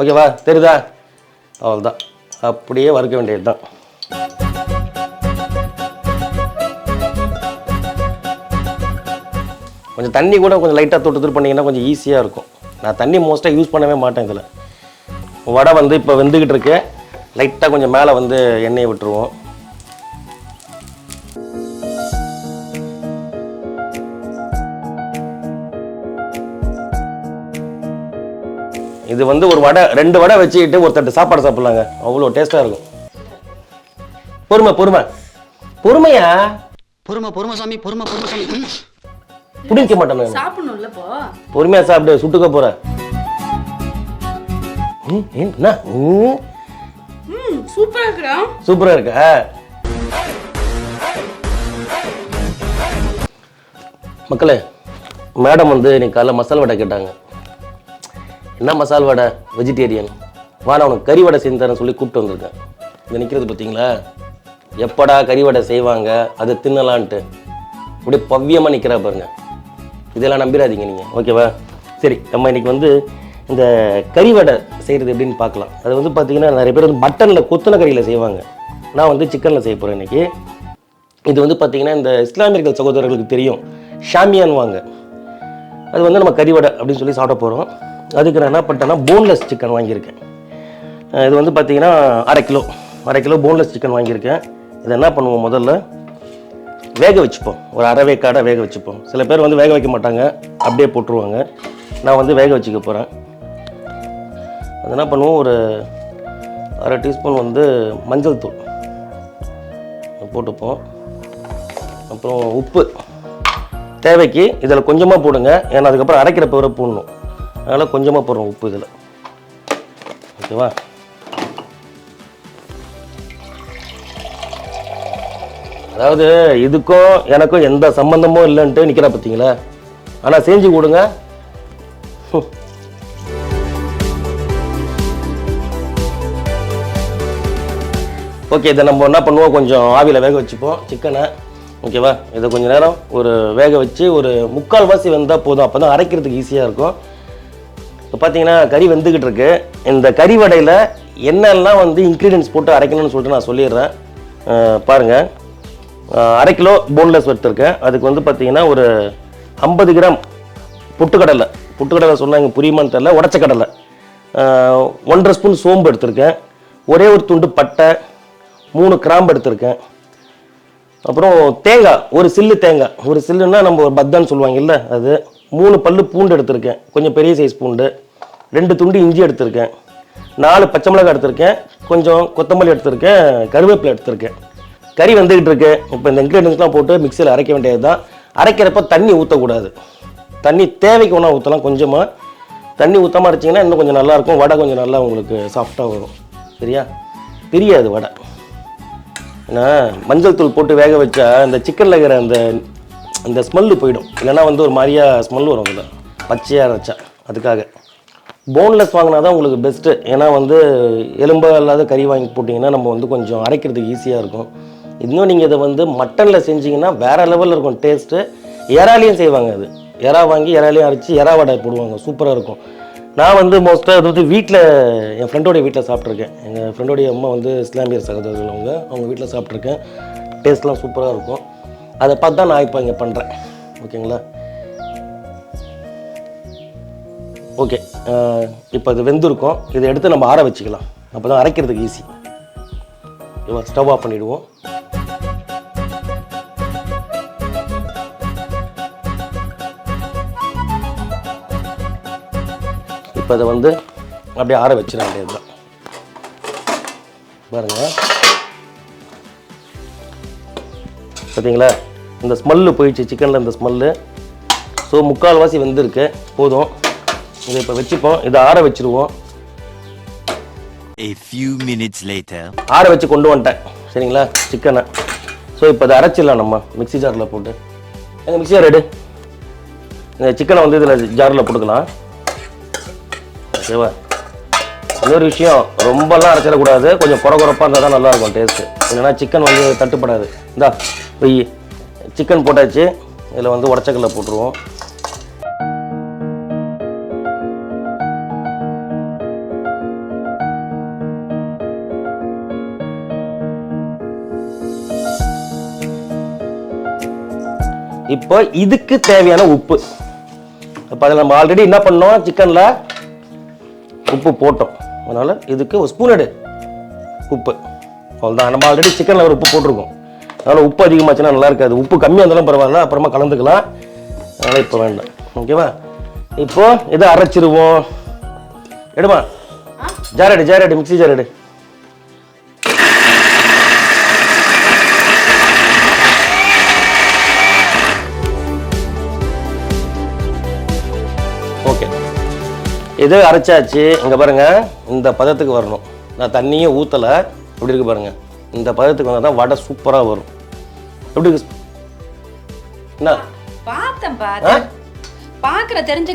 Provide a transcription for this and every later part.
ஓகேவா? தெரியுதா? அவ்வளோதான் அப்படியே வறுக்க வேண்டியது தான் கொஞ்சம் தண்ணி கூட கொஞ்சம் லைட்டாக தொட்டு தொட்டு பண்ணிங்கன்னா கொஞ்சம் ஈஸியாக இருக்கும். நான் தண்ணி மோஸ்ட்டாக யூஸ் பண்ணவே மாட்டேன் இதில். வடை வந்து இப்போ வெந்துக்கிட்டு இருக்கு. லைட்டாக கொஞ்சம் மேலே வந்து எண்ணெயை விட்டுருவோம். இது வந்து ஒரு வடை ரெண்டு வடை வச்சுக்கிட்டு ஒரு தட்டு சாப்பாடு சாப்பிட்லாங்க. அவ்வளோ டேஸ்ட்டாக இருக்கும். பொறுமை பொறுமை. பொறுமையா? பொறுமை பொறுமை சாமி பொறுமை பொறுமை சாமி. பிடிக்க மாட்டேன் சாப்பிடணும்ல பொறுமையா சாப்பிடு சுட்டுக்க போற. என்ன? சூப்பரா இருக்குடா. சூப்பரா இருக்கா? மக்களே மேடம் வந்து இன்னைக்கு காலைல மசால் வடை கேட்டாங்க. என்ன மசால் வடை? வெஜிடேரியன் வா நான் உனக்கு கறி வடை செஞ்சு தரேன் சொல்லி கூப்பிட்டு வந்திருக்கேன். இங்கே நிற்கிறது பார்த்தீங்களா எப்படா கறி வடை செய்வாங்க அதை தின்னலான்ட்டு. அப்படியே பவ்யமாக நிற்கிறா பாருங்க. இதெல்லாம் நம்பிடாதீங்க நீங்கள் ஓகேவா? சரி நம்ம இன்னைக்கு வந்து இந்த கறி வடை செய்கிறது எப்படின்னு பார்க்கலாம். அது வந்து பார்த்திங்கன்னா நிறைய பேர் வந்து மட்டனில் கொத்தன கறியில் செய்வாங்க. நான் வந்து சிக்கனில் செய்ய போகிறேன் இன்னைக்கு. இது வந்து பார்த்திங்கன்னா இந்த இஸ்லாமியர்கள் சகோதரர்களுக்கு தெரியும். ஷாமியான் வாங்க அது வந்து நம்ம கறி வடை அப்படின்னு சொல்லி சாப்பிட போகிறோம் அதுக்கு நான் என்ன பண்ணிட்டேன்னா போன்லெஸ் சிக்கன் வாங்கியிருக்கேன். இது வந்து பார்த்தீங்கன்னா அரை கிலோ. அரை கிலோ போன்லெஸ் சிக்கன் வாங்கியிருக்கேன். இதை என்ன பண்ணுவோம் முதல்ல? வேக வச்சுப்போம். ஒரு அரைவேக்காடை வேக வச்சுப்போம். சில பேர் வந்து வேக வைக்க மாட்டாங்க. அப்படியே போட்டுருவாங்க. நான் வந்து வேக வச்சுக்க போகிறேன் அது என்ன பண்ணுவோம்? ஒரு அரை டீஸ்பூன் வந்து மஞ்சள் தூள். போட்டுப்போம். அப்புறம் உப்பு. தேவைக்கு இதில் கொஞ்சமாக போடுங்க. ஏன்னா அதுக்கப்புறம் அரைக்கிற பிற போடணும். அதனால் கொஞ்சமாக போடுறோம் உப்பு இதில். ஓகேவா? அதாவது இதுக்கும் எனக்கும் எந்த சம்பந்தமும் இல்லைன்ட்டு நிற்கிறா பார்த்தீங்களா ஆனால் செஞ்சு கொடுங்க. ஓகே இதை நம்ம என்ன பண்ணுவோம்? கொஞ்சம் ஆவியில் வேக வச்சுப்போம். சிக்கனை. ஓகேவா? இதை கொஞ்சம் நேரம் ஒரு வேக வச்சு ஒரு முக்கால் வாசி வந்தால் போதும். அப்போ தான் அரைக்கிறதுக்கு ஈஸியாக இருக்கும். இப்போ பார்த்தீங்கன்னா கறி வெந்துக்கிட்டு இருக்கு. இந்த கறி வடையில் என்னெல்லாம் வந்து இன்க்ரீடியன்ஸ் போட்டு அரைக்கணும்னு சொல்லிட்டு நான் சொல்லிடுறேன். பாருங்கள் அரை கிலோ போன்லெஸ் எடுத்திருக்கேன். அதுக்கு வந்து பார்த்தீங்கன்னா ஒரு ஐம்பது கிராம் புட்டுக்கடலை. புட்டுக்கடலை சொன்னாங்க புரியுமான்னு தெரில உடச்ச கடலை ஒன்றரை ஸ்பூன் சோம்பு எடுத்திருக்கேன். ஒரே ஒரு துண்டு பட்டை மூணு கிராம்பு எடுத்திருக்கேன். அப்புறம் தேங்காய் ஒரு சில்லு தேங்காய். ஒரு சில்லுன்னா நம்ம ஒரு பத்தான்னு சொல்லுவாங்கல்ல அது. மூணு பல்லு பூண்டு எடுத்திருக்கேன். கொஞ்சம் பெரிய சைஸ் பூண்டு. ரெண்டு துண்டு இஞ்சி எடுத்திருக்கேன். நாலு பச்சை மிளகாய் எடுத்திருக்கேன். கொஞ்சம் கொத்தமல்லி எடுத்திருக்கேன். கருவேப்பிலை எடுத்திருக்கேன். கறி வந்துக்கிட்டு இருக்கு. இப்போ இந்த இன்க்ரீடியன்ஸ்லாம் போட்டு மிக்சியில் அரைக்க வேண்டியது தான் அரைக்கிறப்ப தண்ணி ஊற்றக்கூடாது தண்ணி தேவைக்கு ஒன்றா ஊற்றலாம் கொஞ்சமாக தண்ணி ஊற்றமாக அரைச்சிங்கன்னா இன்னும் கொஞ்சம் நல்லாயிருக்கும் வடை கொஞ்சம் நல்லா உங்களுக்கு சாஃப்டாக வரும். சரியா? தெரியாது வடை. ஏன்னா மஞ்சள் தூள் போட்டு வேக வச்சா இந்த சிக்கனில் இருக்கிற அந்த அந்த ஸ்மெல்லு போயிடும். இல்லைன்னா வந்து ஒரு மாதிரியா ஸ்மெல் வரும் அதில். பச்சையாக அரைச்சா அதுக்காக. போன்லெஸ் வாங்கினா தான் உங்களுக்கு பெஸ்ட்டு ஏன்னா வந்து எலும்பு இல்லாத கறி வாங்கி போட்டிங்கன்னா நம்ம வந்து கொஞ்சம் அரைக்கிறதுக்கு ஈஸியாக இருக்கும். இன்னும் நீங்கள் இதை வந்து மட்டனில் செஞ்சீங்கன்னா வேறு லெவலில் இருக்கும் டேஸ்ட்டு இறாலையும் செய்வாங்க அது. இறா வாங்கி இறாலையும் அரைச்சி இறா வடை போடுவாங்க. சூப்பராக இருக்கும். நான் வந்து மோஸ்ட்டாக அது வந்து வீட்டில் என் ஃப்ரெண்டோடைய வீட்டில் சாப்பிட்ருக்கேன் எங்கள் ஃப்ரெண்டோடைய அம்மா வந்து இஸ்லாமியர் சகோதரர்கள் அவங்க. அவங்க வீட்டில் சாப்பிட்ருக்கேன் டேஸ்ட்லாம் சூப்பராக இருக்கும். அதை பார்த்து தான் நான் இப்போ இங்கே பண்ணுறேன். ஓகேங்களா? ஓகே இப்போ இது வெந்திருக்கும். இதை எடுத்து நம்ம ஆற வச்சுக்கலாம். அப்போ தான் அரைக்கிறதுக்கு ஈஸி ஓகேவா? ஸ்டவ் ஆஃப் பண்ணிவிடுவோம் இப்போ இதை வந்து அப்படியே ஆற வச்சிட வேண்டியது தான் பாருங்கள் பார்த்தீங்களா? இந்த ஸ்மெல்லு போயிடுச்சு சிக்கனில் இந்த ஸ்மெல்லு. ஸோ முக்கால்வாசி வெந்திருக்கு. போதும். இதை இப்போ வச்சுப்போம். இதை ஆற வச்சிருவோம். A few minutes later. ஆற வச்சு கொண்டு வந்துட்டேன். சரிங்களா? சிக்கனை. ஸோ இப்போ இதை அரைச்சிடலாம் நம்ம. மிக்ஸி ஜாரில் போட்டு. எங்கள் மிக்ஸி ஜார் எடு இந்த சிக்கனை வந்து இதில் ஜாரில் போட்டுக்கலாம். ஓகேவா? இன்னொரு விஷயம் ரொம்பலாம் அரைச்சிடக்கூடாது. கொஞ்சம் குறை குறைப்பாக இருந்தால் தான் நல்லாயிருக்கும் டேஸ்ட்டு இல்லைன்னா சிக்கன் வந்து தட்டுப்படாது. இந்தா. இப்போ சிக்கன் போட்டாச்சு. இதில் வந்து உடச்சக்கல்ல போட்டுருவோம். இப்போ இதுக்கு தேவையான உப்பு. இப்போ அதில் நம்ம ஆல்ரெடி என்ன பண்ணோம்? சிக்கனில் உப்பு போட்டோம். அதனால் இதுக்கு ஒரு ஸ்பூன் எடு. உப்பு. அவ்வளோதான் நம்ம ஆல்ரெடி சிக்கனில் ஒரு உப்பு போட்டிருக்கோம். அதனால் உப்பு அதிகமாச்சுன்னா நல்லா இருக்காது. உப்பு கம்மியாக இருந்தாலும் பரவாயில்ல அப்புறமா கலந்துக்கலாம். அதனால் இப்போ வேண்டாம். ஓகேவா இப்போது இதை அரைச்சிருவோம். எடுமா? ஜாரடு ஜாரடு மிக்ஸி ஜாரடு ஓகே இது அரைச்சாச்சு. இங்கே பாருங்கள் இந்த பதத்துக்கு வரணும். நான் தண்ணியே ஊற்றலை இப்படி இருக்கு பாருங்கள் இந்த பதத்துக்கு வந்தால் தான் வடை சூப்பராக வரும். எப்படி என்ன? பார்த்தேன் பாக்குற தெரிஞ்சு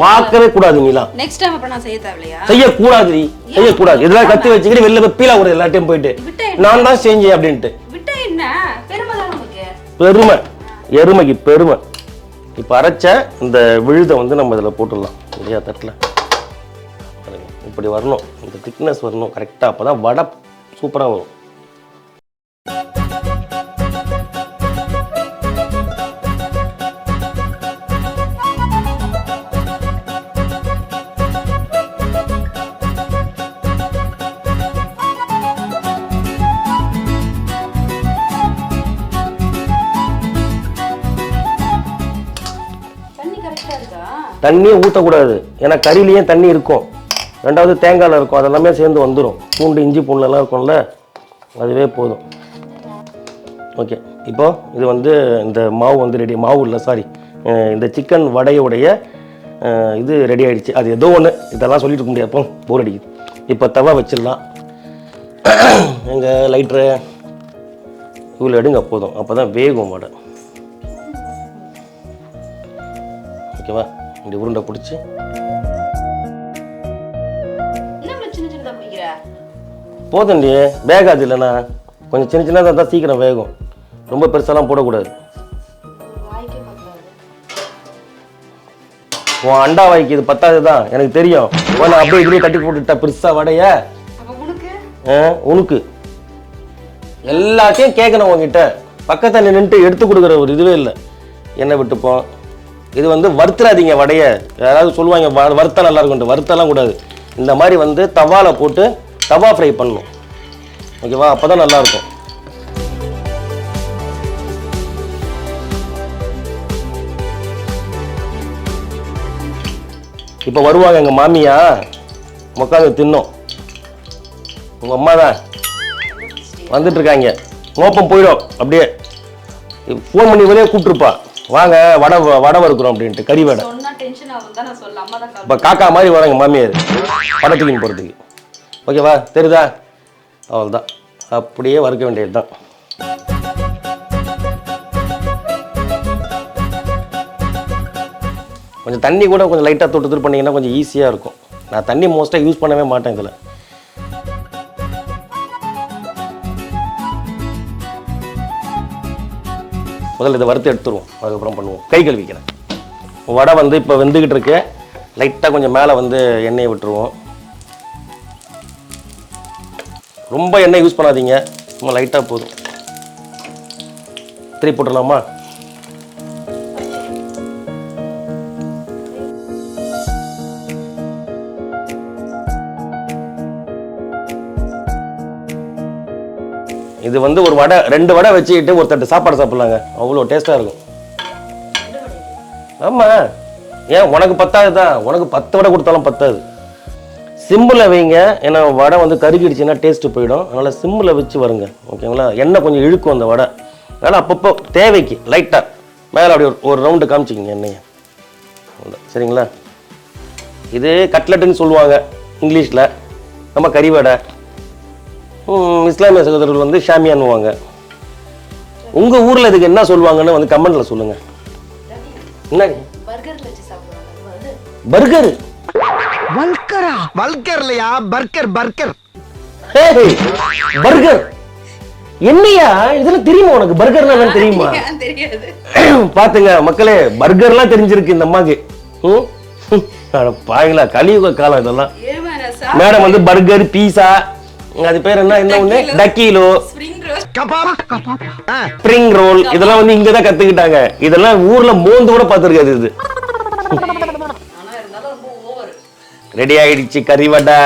கூடாது நீலாம். நெக்ஸ்ட் டைம் அப்ப நான் செய்ய தேவையில்லையா? செய்யக்கூடாது நீ. செய்யக்கூடாது. இதெல்லாம் கத்தி வச்சுக்கிட்டு வெளில போய் பீலா கூட எல்லாத்தையும் போயிட்டு. நான் தான் செஞ்சேன் அப்படின்ட்டு. விட்டா என்ன? பெருமை தான் நமக்கு பெருமை. எருமைக்கு பெருமை. இப்போ அரைச்ச இந்த விழுதை வந்து நம்ம இதில் போட்டுடலாம். இல்லையா தட்டில். இப்படி வரணும். இந்த திக்னஸ் வரணும். கரெக்டாக அப்போ தான் வடை சூப்பராக வரும். தண்ணியே ஊற்றக்கூடாது ஏன்னா கறியிலையும் தண்ணி இருக்கும். ரெண்டாவது தேங்காயில் இருக்கும். அதெல்லாமே சேர்ந்து வந்துடும் பூண்டு இஞ்சி பூண்டுலாம் இருக்கும்ல? அதுவே போதும். ஓகே இப்போது இது வந்து இந்த மாவு வந்து ரெடி மாவு இல்லை சாரி இந்த சிக்கன் வடையுடைய இது ரெடி ஆகிடுச்சு அது ஏதோ ஒன்று இதெல்லாம் சொல்லிட்டு இருக்க முடியாது. போர் அடிக்குது. இப்போ தவா வச்சிடலாம். எங்கள் லைட்ரு இவ்வளோ எடுங்க போதும். அப்போ தான் வேகும் வடை. ஓகேவா இப்படி உருண்டை பிடிச்சி. போதும்டி வேகாது இல்லைண்ணா. கொஞ்சம் சின்ன சின்னதாக இருந்தால் சீக்கிரம் வேகும். ரொம்ப பெருசாலாம் போடக்கூடாது. உன் அண்டா வாய்க்கு இது பத்தாது தான் எனக்கு தெரியும். உன்னை அப்படியே இதுலேயே தட்டி போட்டுட்டா பெருசாக வடைய. உனக்கு? எல்லாத்தையும் கேட்கணும் உங்ககிட்ட பக்கத்தில் நின்றுட்டு எடுத்து கொடுக்குற ஒரு இதுவே இல்லை. என்ன விட்டுப்போம் இது வந்து வறுத்துறாதீங்க வடைய. யாராவது சொல்லுவாங்க வ- வறுத்தா நல்லா இருக்கும்ட்டு வறுத்தெல்லாம் கூடாது. இந்த மாதிரி வந்து தவால போட்டு தவா ஃப்ரை பண்ணணும். ஓகேவா? அப்போ தான் நல்லாயிருக்கும் இப்போ வருவாங்க எங்கள் மாமியா? உட்காந்து தின்னோம். உங்கள் அம்மா தான். வந்துட்டுருக்காங்க மோப்பம் போயிடும் அப்படியே. ஃபோன் பண்ணி வரையே கூப்பிட்டுருப்பா. வாங்க வடை வடை வறுக்கிறோம் அப்படின்ட்டு கறி வடை. இப்போ காக்கா மாதிரி வராங்க மாமியார் வடை தூக்கின்னு போகிறதுக்கு ஓகேவா தெரியுதா? அவ்வளோதான் அப்படியே வறுக்க வேண்டியது தான் கொஞ்சம் தண்ணி கூட கொஞ்சம் லைட்டாக தொட்டு தொட்டு பண்ணீங்கன்னா கொஞ்சம் ஈஸியாக இருக்கும். நான் தண்ணி மோஸ்ட்டாக யூஸ் பண்ணவே மாட்டேன் இதில். முதல்ல இதை வறுத்து எடுத்துருவோம். அதுக்கப்புறம் பண்ணுவோம். கை கழுவிக்கிறேன். வடை வந்து இப்போ வெந்துக்கிட்டு இருக்கு. லைட்டாக கொஞ்சம் மேலே வந்து எண்ணெயை விட்டுருவோம். ரொம்ப எண்ணெய் யூஸ் பண்ணாதீங்க. சும்மா லைட்டாக போதும். திருப்பி போட்டுடலாமா? இது வந்து ஒரு வடை ரெண்டு வடை வச்சுக்கிட்டு ஒரு தட்டு சாப்பாடு சாப்பிட்லாங்க. அவ்வளோ டேஸ்ட்டாக இருக்கும். ஆமாம் ஏன் உனக்கு பத்தாது தான் உனக்கு பத்து வடை கொடுத்தாலும் பத்தாது. சிம்மில் வைங்க. ஏன்னா வடை வந்து கருகிடுச்சுன்னா டேஸ்ட்டு போயிடும். அதனால் சிம்மில் வச்சு வருங்க. ஓகேங்களா? எண்ணெய் கொஞ்சம் இழுக்கும் அந்த வடை. அதனால் அப்பப்போ தேவைக்கு லைட்டாக மேலே அப்படி ஒரு- ஒரு ரவுண்டு காமிச்சிக்கிங்க எண்ணெயை. சரிங்களா? இது கட்லட்டுன்னு சொல்லுவாங்க இங்கிலீஷில். நம்ம கறி வடை. இஸ்லாமிய சகோதரர்கள் வந்து ஷாமியான்னுவாங்க. உங்கள் ஊரில் இதுக்கு என்ன சொல்லுவாங்கன்னு வந்து கமெண்ட்டில் சொல்லுங்கள் என்ன? பர்கர் வல்கரா வல்கர். இல்லையா பர்கர் பர்கர். பர்கர். என்னையா? இதெல்லாம் தெரியுமா உனக்கு? பர்கர்னா என்னன்னு தெரியுமா? பாத்துங்க மக்களே பர்கர்லாம் தெரிஞ்சிருக்கு இந்த அம்மாக்கு. பாங்களா கலியுக காலம் இதெல்லாம். மேடம் வந்து பர்கர் பீஸா அது பேர் என்ன? என்ன ஒண்ணு? டக்கீலோ. ஸ்ப்ரிங் ரோல் கபாப் ஆ, ஸ்ப்ரிங் ரோல் இதெல்லாம் வந்து இங்க தான் கத்துக்கிட்டாங்க. இதெல்லாம் ஊர்ல மோந்து கூட பார்த்துருக்காது இது. ரெடி ஆயிடுச்சு கறி வடை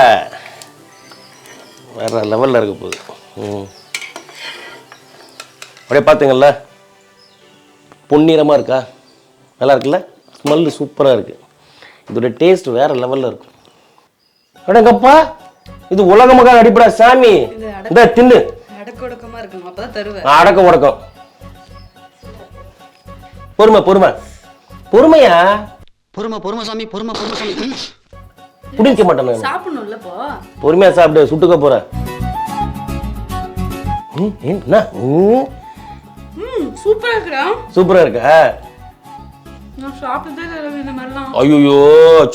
வேற லெவல்ல இருக்க போகுது. ம். அப்படியே பார்த்துங்கள்ல. பொன்னிறமா இருக்கா? நல்லா இருக்குல்ல? ஸ்மெல்லு சூப்பராக இருக்கு. இதோட டேஸ்ட் வேற லெவல்ல இருக்கும். அடங்கப்பா! இது உலக மகா அடிப்படா சாமி. இந்த தின்னு. அடக்க உடக்கம் பொறுமை பொறுமை. பொறுமையா? பொறுமை பொறுமை சாமி பொறுமை பொறுமை சாமி. பிடிக்க மாட்டேன் சாப்பிடணும்ல இப்போ? பொறுமையா சாப்பிடு சுட்டுக்க போற சூப்பரா இருக்குடா. சூப்பரா இருக்கா? ஐயோ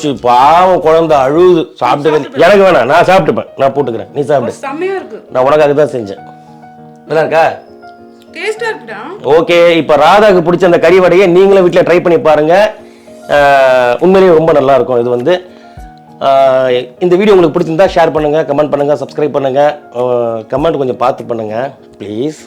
சி பாவம் குழந்தை அழுகுது. சாப்பிட்டு எனக்கு வேணாம் நான் சாப்பிட்டுப்பேன். நான் போட்டுக்கிறேன். நீ சாப்பிடு. நான் உனக்காக தான் செஞ்சேன். நல்லா இருக்கா? ஓகே இப்போ ராதாக்கு பிடிச்ச அந்த கறி வடையை நீங்களும் வீட்டில் ட்ரை பண்ணி பாருங்க. உண்மையிலேயே ரொம்ப நல்லா இருக்கும். இது வந்து இந்த வீடியோ உங்களுக்கு பிடிச்சிருந்தா ஷேர் பண்ணுங்க கமெண்ட் பண்ணுங்க சப்ஸ்கிரைப் பண்ணுங்க. கமெண்ட் கொஞ்சம் பார்த்து பண்ணுங்க ப்ளீஸ்